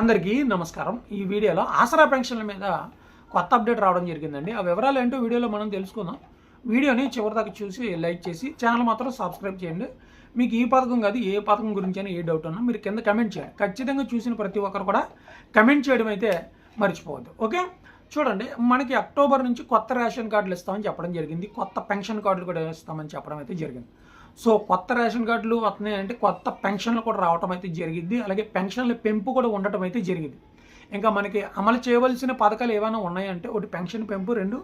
అందరికీ నమస్కారం. ఈ వీడియోలో ఆసరా పెన్షన్ల మీద కొత్త అప్డేట్ రావడం జరిగిందండి. ఆ వివరాలు ఏంటో వీడియోలో మనం తెలుసుకుందాం. వీడియోని చివరిదాకా చూసి లైక్ చేసి ఛానల్ మాత్రం సబ్స్క్రైబ్ చేయండి. మీకు ఈ పథకం కాదు ఏ పథకం గురించి అయినా ఏ డౌట్ ఉన్నా మీరు కింద కమెంట్ చేయండి. ఖచ్చితంగా చూసిన ప్రతి ఒక్కరు కూడా కమెంట్ చేయడం అయితే మర్చిపోవద్దు. ఓకే? చూడండి మనకి అక్టోబర్ నుంచి కొత్త రేషన్ కార్డులు ఇస్తామని చెప్పడం జరిగింది. కొత్త పెన్షన్ కార్డులు కూడా ఇస్తామని చెప్పడం అయితే జరిగింది. సో కొత్త రేషన్ కార్డులు వస్తున్నాయి అంటే కొత్త పెన్షన్లు కూడా రావటం అయితే జరిగింది. అలాగే పెన్షన్ల పెంపు కూడా ఉండటం అయితే జరిగింది. ఇంకా మనకి అమలు చేయవలసిన పథకాలు ఏమైనా ఉన్నాయంటే ఒకటి పెన్షన్ పెంపు రెండు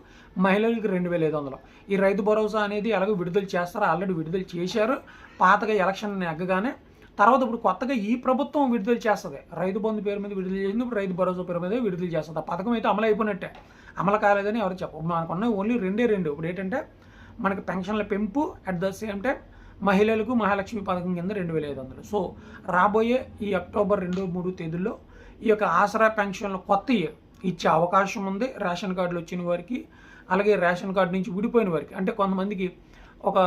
మహిళలకు రెండు వేల ఐదు వందలు. ఈ రైతు భరోసా అనేది ఎలాగో విడుదల చేస్తారు ఆల్రెడీ విడుదల చేశారు. పాతగా ఎలక్షన్ నెగ్గగానే. తర్వాత ఇప్పుడు కొత్తగా ఈ ప్రభుత్వం విడుదల చేస్తుంది. రైతు బంధు పేరు మీద విడుదల చేసింది ఇప్పుడు రైతు భరోసా పేరు మీద విడుదల చేస్తుంది. ఆ పథకం అయితే అమలు అయిపోయినట్టే. అమలు కాలేదని ఎవరు చెప్పు మనకున్న ఓన్లీ రెండే రెండు. ఇప్పుడు ఏంటంటే మనకి పెన్షన్ల పెంపు అట్ ద సేమ్ టైం మహిళలకు మహాలక్ష్మి పథకం కింద రెండు వేల ఐదు వందలు. సో రాబోయే ఈ అక్టోబర్ రెండు మూడు తేదీల్లో ఈ యొక్క ఆసరా పెన్షన్లు కొత్త ఇచ్చే అవకాశం ఉంది. రేషన్ కార్డులు వచ్చిన వారికి అలాగే రేషన్ కార్డు నుంచి విడిపోయిన వారికి. అంటే కొంతమందికి ఒక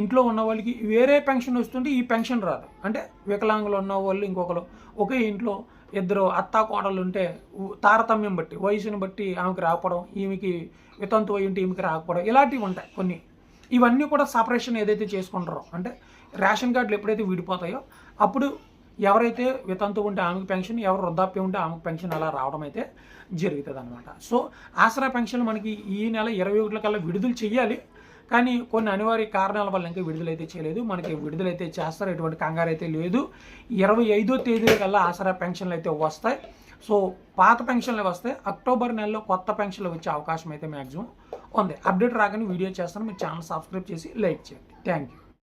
ఇంట్లో ఉన్న వాళ్ళకి వేరే పెన్షన్ వస్తుంటే ఈ పెన్షన్ రాదు. అంటే వికలాంగులు ఉన్న వాళ్ళు ఇంకొకరు ఒకే ఇంట్లో ఇద్దరు అత్తా కోడలు ఉంటే తారతమ్యం బట్టి వయసుని బట్టి ఆమెకి రాకపోవడం ఈమెకి వితంతు అయి ఉంటే ఈమెకి రాకపోవడం ఇలాంటివి ఉంటాయి కొన్ని. ఇవన్నీ కూడా సపరేషన్ ఏదైతే చేసుకుంటారో అంటే రేషన్ కార్డులు ఎప్పుడైతే విడిపోతాయో అప్పుడు ఎవరైతే వితంతు ఉంటే ఆమెకు పెన్షన్ ఎవరు వృద్ధాప్యం ఉంటే ఆమెకు పెన్షన్ అలా రావడం అయితే జరుగుతుంది అనమాట సో ఆసరా పెన్షన్ మనకి ఈ నెల ఇరవై ఒకటి కల్లా విడుదల చేయాలి కానీ కొన్ని అనివార్య కారణాల వల్ల ఇంకా విడుదలైతే చేయలేదు. మనకి విడుదలైతే చేస్తారు ఎటువంటి కంగారు అయితే లేదు. ఇరవై ఐదో తేదీ కల్లా ఆసరా పెన్షన్లు అయితే వస్తాయి. సో పాత పెన్షన్లు వస్తే అక్టోబర్ నెలలో కొత్త పెన్షన్లు వచ్చే అవకాశం అయితే మ్యాక్సిమం ఉంది. అప్డేట్ రాగానే వీడియో చేస్తాను. మీరు ఛానల్ సబ్స్క్రైబ్ చేసి లైక్ చేయండి. Thank you